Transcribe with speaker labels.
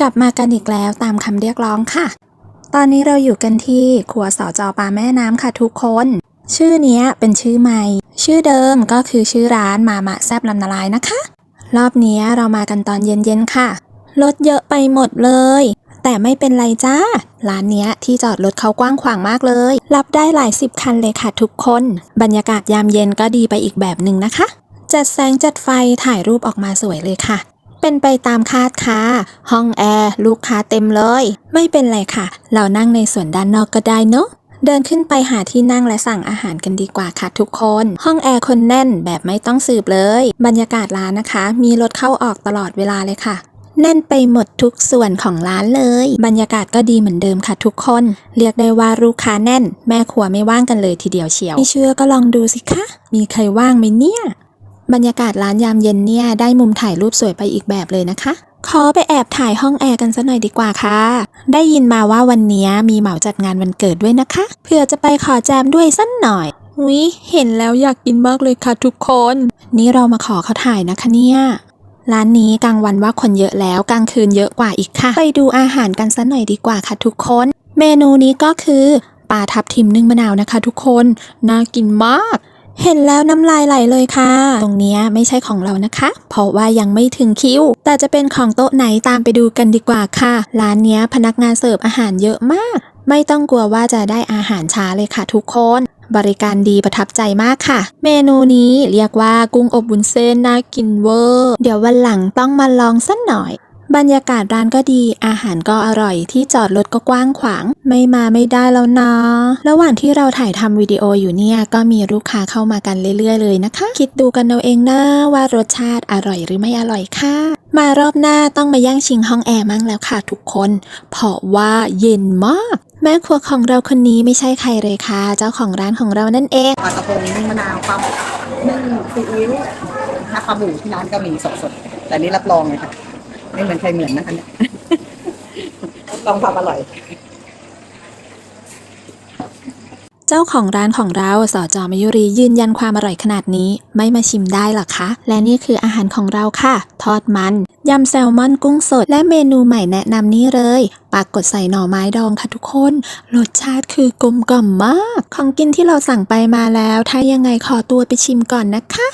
Speaker 1: กลับมากันอีกแล้วตามคำเรียกร้องค่ะ ตอนนี้เราอยู่กันที่ครัวสอจอปลาแม่น้ำค่ะทุกคน ชื่อนี้เป็นชื่อใหม่ ชื่อเดิมก็คือชื่อร้านมามะแซบลำนาลายนะคะ รอบนี้เรามากันตอนเย็นๆค่ะ รถเยอะไปหมดเลย แต่ไม่เป็นไรจ้า ร้านเนี้ยที่จอดรถเขากว้างขวางมากเลย รับได้หลายสิบคันเลยค่ะทุกคน บรรยากาศยามเย็นก็ดีไปอีกแบบหนึ่งนะคะ จัดแสงจัดไฟถ่ายรูปออกมาสวยเลยค่ะ เป็นไปตามคาดค่ะ ห้องแอร์ลูกค้าเต็มเลย ไม่เป็นไรค่ะ เรานั่งในส่วนด้านนอกก็ได้เนอะเดินขึ้นไปหาที่นั่งและสั่งอาหารกันดีกว่าค่ะทุกคน ห้องแอร์คนแน่นแบบไม่ต้องสืบเลย บรรยากาศร้านนะคะ มีรถเข้าออกตลอดเวลาเลยค่ะ แน่นไปหมดทุกส่วนของร้านเลย บรรยากาศก็ดีเหมือนเดิมค่ะทุกคน เรียกได้ว่าลูกค้าแน่น แม่ครัวไม่ว่างกันเลยทีเดียวเชียวไม่เชื่อก็ลองดูสิคะ มีใครว่างไหมเนี่ย บรรยากาศร้านยามเย็นเนี่ยได้มุมถ่ายรูปสวยไปอีกแบบเลยนะคะ ขอไปแอบถ่ายห้องแอร์กันสักหน่อยดีกว่าค่ะ ได้ยินมาว่าวันนี้มีเหมาจัดงานวันเกิดด้วยนะคะ เพื่อจะไปขอแจมด้วยสักหน่อยวิเห็นแล้วอยากกินมากเลยค่ะทุกคน นี่เรามาขอเขาถ่ายนะคะเนี่ย ร้านนี้กลางวันว่าคนเยอะแล้วกลางคืนเยอะกว่าอีกค่ะ ไปดูอาหารกันสักหน่อยดีกว่าค่ะทุกคน เมนูนี้ก็คือปลาทับทิมนึ่งมะนาวนะคะ ทุกคน น่ากินมาก เห็นแล้วน้ำลายไหลเลยค่ะ ตรงนี้ไม่ใช่ของเรานะคะ เพราะว่ายังไม่ถึงคิว แต่จะเป็นของโต๊ะไหนตามไปดูกันดีกว่าค่ะ ร้านนี้พนักงานเสิร์ฟอาหารเยอะมาก ไม่ต้องกลัวว่าจะได้อาหารช้าเลยค่ะทุกคนบริการดีประทับใจมากค่ะ เมนูนี้เรียกว่ากุ้งอบวุ้นเส้นน่ากินเวอร์ เดี๋ยววันหลังต้องมาลองสักหน่อย บรรยากาศร้านก็ดี อาหารก็อร่อย ที่จอดรถก็กว้างขวาง ไม่มาไม่ได้แล้วนะระหว่างที่เราถ่ายทำวิดีโออยู่เนี่ย ก็มีลูกค้าเข้ามากันเรื่อยๆเลยนะคะ คิดดูกันเอาเองนะว่ารสชาติอร่อยหรือไม่อร่อยค่ะ มารอบหน้าต้องมาย่างชิงห้องแอร์มั่งแล้วค่ะทุกคน เพราะว่าเย็นมาก แม่ครัวของเราคนนี้ไม่ใช่ใครเลยค่ะ เจ้าของร้านของเรานั่นเอง
Speaker 2: ปลากระพงนึ่งมะนาวปลาหมึกนึ่งซีอิ๊วถ้าปลาหมูที่ร้านก็มีสดๆแต่นี่รับรองเลยค่ะ ไม่เหมือนใครเหมือนนะคะเนี่ยรับรองความอร่อย
Speaker 1: เจ้าของร้านของเราสอจอมยุรียืนยันความอร่อยขนาดนี้ ไม่มาชิมได้หรอคะ และนี่คืออาหารของเราค่ะ ทอดมัน ยำแซลมอนกุ้งสด และเมนูใหม่แนะนำนี่เลยปลากดใส่หน่อไม้ดองค่ะทุกคน รสชาติคือกลมกล่อมมาก ของกินที่เราสั่งไปมาแล้ว ถ้ายังไงขอตัวไปชิมก่อนนะคะ